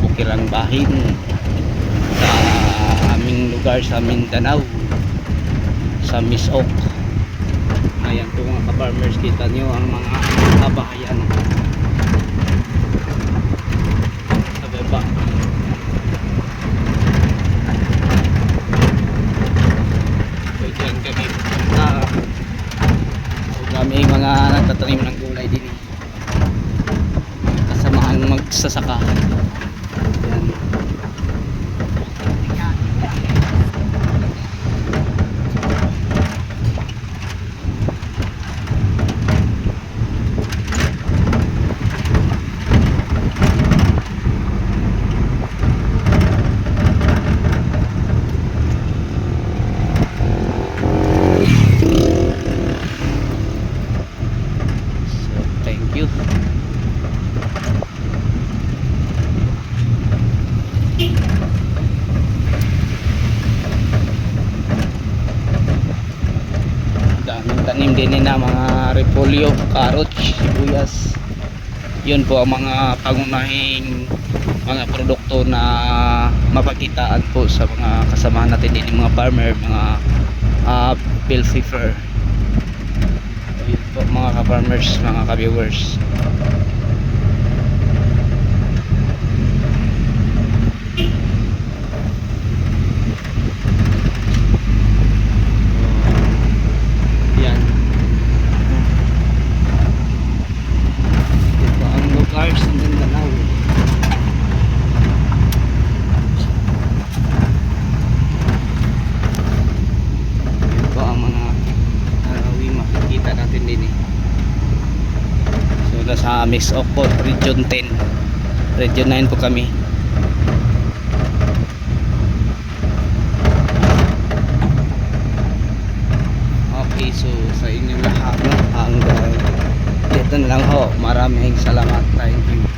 bulahin sa aming lugar sa Mindanao sa Misok ayan po mga ka-farmers kita nyo ang mga kabahayan. Sa baba. So dyan kami. Punta so kami mga nagtatanim ng gulay din eh. kasamahan magsasaka yan So, thank you. Daming tanim din na mga repolyo, carrots, sibuyas. Yun po ang mga pangunahing mga produkto na mapakitaan po sa mga kasamahan natin din mga farmer, mga uh, filthy fur. Ayun po mga ka-farmers, mga ka-viewers. Yan. Ito ang lugar sa Mindanao. Ito ang mga arawi makikita natin din eh. So nasa Mix Ocon, Region 10. Region 9 po kami. Okay, so sa inyong lahat hanggang dito na lang ho. Maraming salamat. Thank you.